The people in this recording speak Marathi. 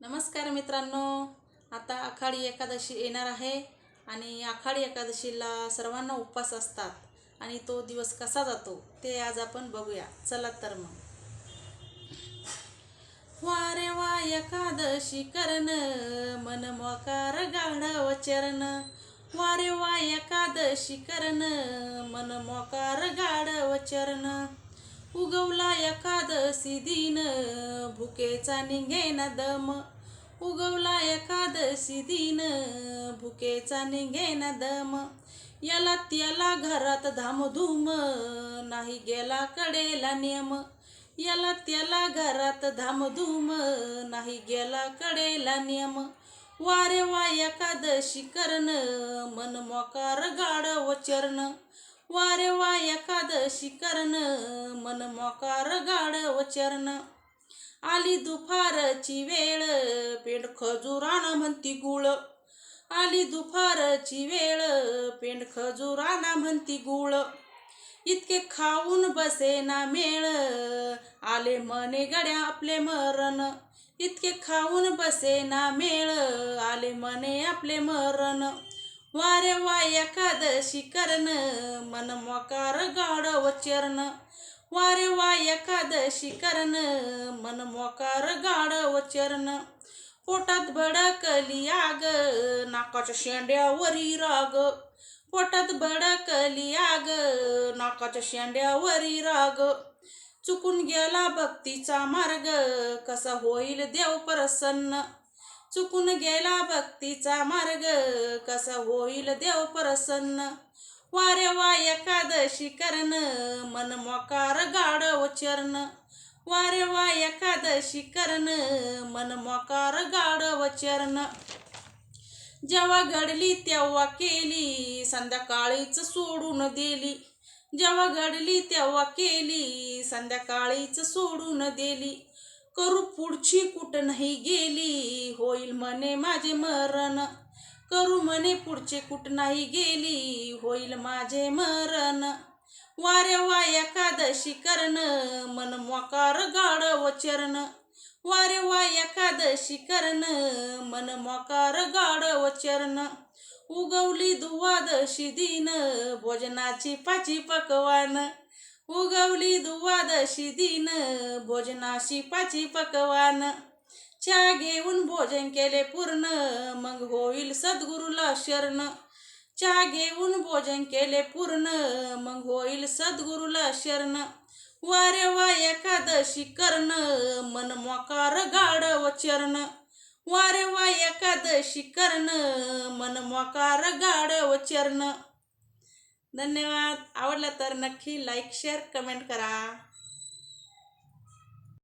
नमस्कार मित्रांनो आता आखाडी एकादशी येणार आहे आणि आखाडी एकादशीला सर्वांना उपवास असतात आणि तो दिवस कसा जातो ते आज आपण बघूया. चला तर मग. वारे वा एकादशी करण मन मोकार गाढव चरण वारे वा एकादशी करण मन मोकार गाढव चरण उगवला एकादशी दिन भुकेचा निघेना दम. उगवला एकादशी दिन भुकेचा निघेना दम. याला त्याला घरात धामधूम नाही गेला कडेला नियम. याला त्याला घरात धामधूम नाही गेला कडेला नियम. वारे वा एकादशी करण मन मोकार व चरण. वारे वा एकादशी करण मन मोकार गाड चरण आली दुपारची वेळ पेंड खजुराना म्हणती गुळ. आली दुपारची वेळ पेंड खजुराना म्हणती गुळ. इतके खाऊन बसेना मेळ आले मने गड्या आपले मरण. इतके खाऊन बसेना मेळ आले मने आपले मरण. वारे वा एकादशी करण मन मोकार गाढव चरण. वारे वा एकादशी करण मन मोकार गाढव चरण. पोटात भडकली आग नाकाच्या शेंड्यावरी राग. पोटात भडकली आग नाकाच्या शेंड्यावरी राग. चुकून गेला भक्तीचा मार्ग कसा होईल देव प्रसन्न. चुकून गेला भक्तीचा मार्ग. कसा होईल देव प्रसन्न? वारे वा एकादशी करण मन मोकार गाढव चरण वारे वा एकादशी करण मन मोकार गाढव चरण जेव्हा घडली तेव्हा केली संध्याकाळीच सोडून दिली. जेव्हा घडली तेव्हा केली संध्याकाळीच सोडून दिली. करू पुढची कुठ नाही गेली. होईल म्हणे माझे मरण. करू म्हणे पुढचे कुठ नाही गेली. होईल माझे मरण. वारे वा एकादशी करण. मन मोकार गाडव चरण. वारे वा एकादशी करण. मन मोकार गाडव चरण. उगवली दुवादशी दिन. भोजनाची पाची पकवान. उगवली दुवादशी दिन भोजनाशी पाची पकवान. चहा घेऊन भोजन केले पूर्ण मग होईल सद्गुरूला शरण. चहा घेऊन भोजन केले पूर्ण मग होईल सद्गुरूला शरण. वारे वा एकादशी कर्ण मन मोकार गाढव चरण वारे वा एकादशी कर्ण मन मोकार गाढव चरण धन्यवाद. आवडला तर नक्की लाईक शेअर कमेंट करा.